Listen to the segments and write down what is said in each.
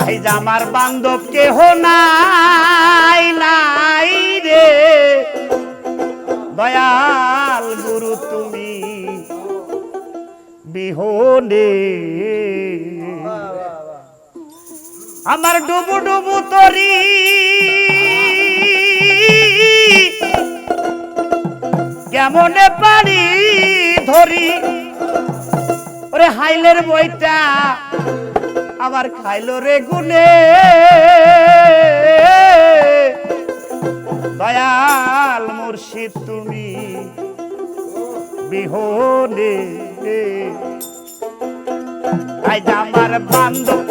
আইজ আমার বান্ধব কে নাই নাই রে। দয়াল গুরু, তুমি বিহনে। আমার ডুবু ডুবু তরি। কেমনে পানি ধরি? রে হাইলের বইটা আবার খাইলো রে গুনে। দয়াল মুর্শিদ তুমি বিহনে। আজ আমার বান্ধব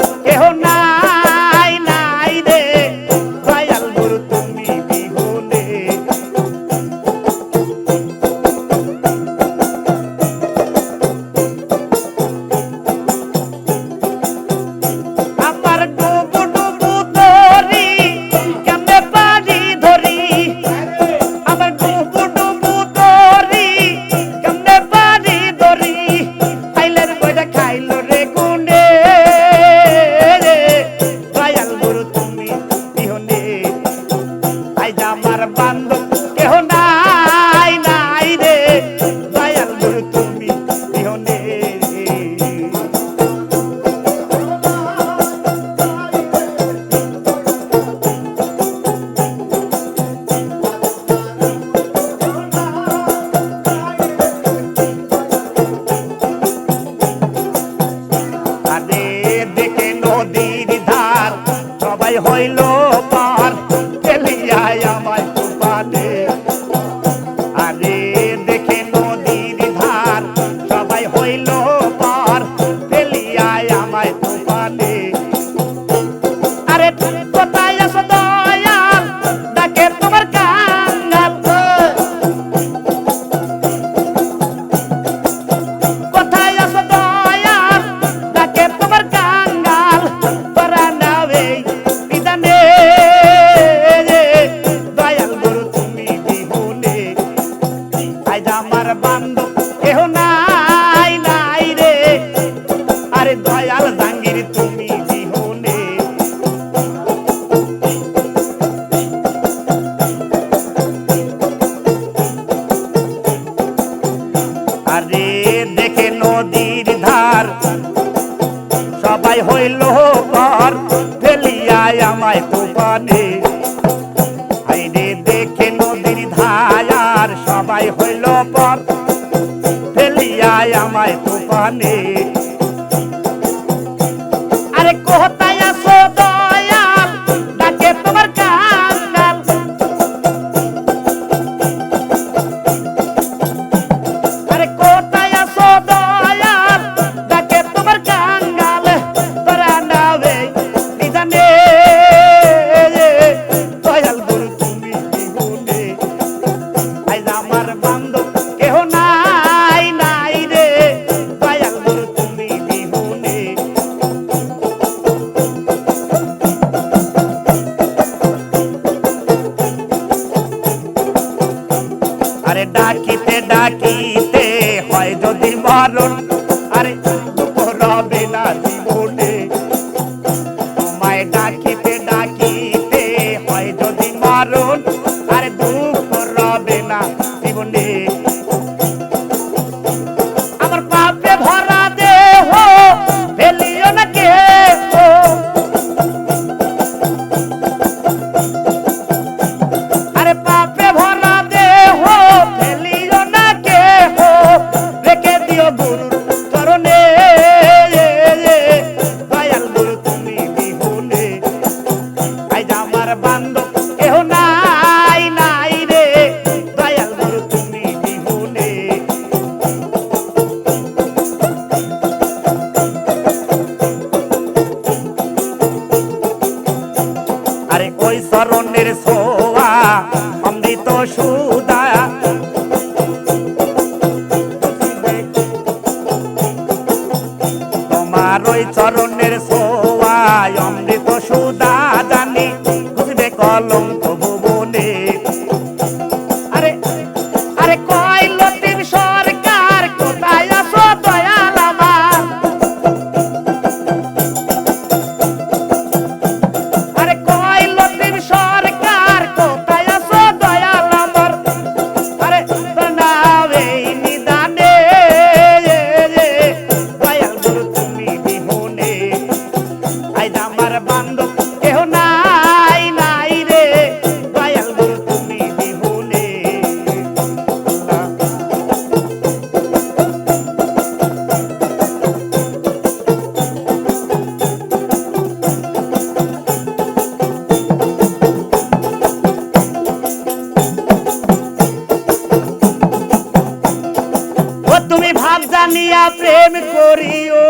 পার গেলিয়ায় আমায় কোথায় হইল পার ফেলিয়ায় আমায় কোপানে। আইরে দেখে নদীর ধায়ার সবাই হইল পর ফেলিয়ায় আমায় কোপানে। ডাকিতে হয় যদি মারণ, আরে রবে না জীবনে। মায় ডাকিতে ডাকিতে হয় যদি মরণ, আরে দুঃখ রবে না ছোয়া অমৃত চরণের ছোয়া অমৃত জানিয়া প্রেম করিও।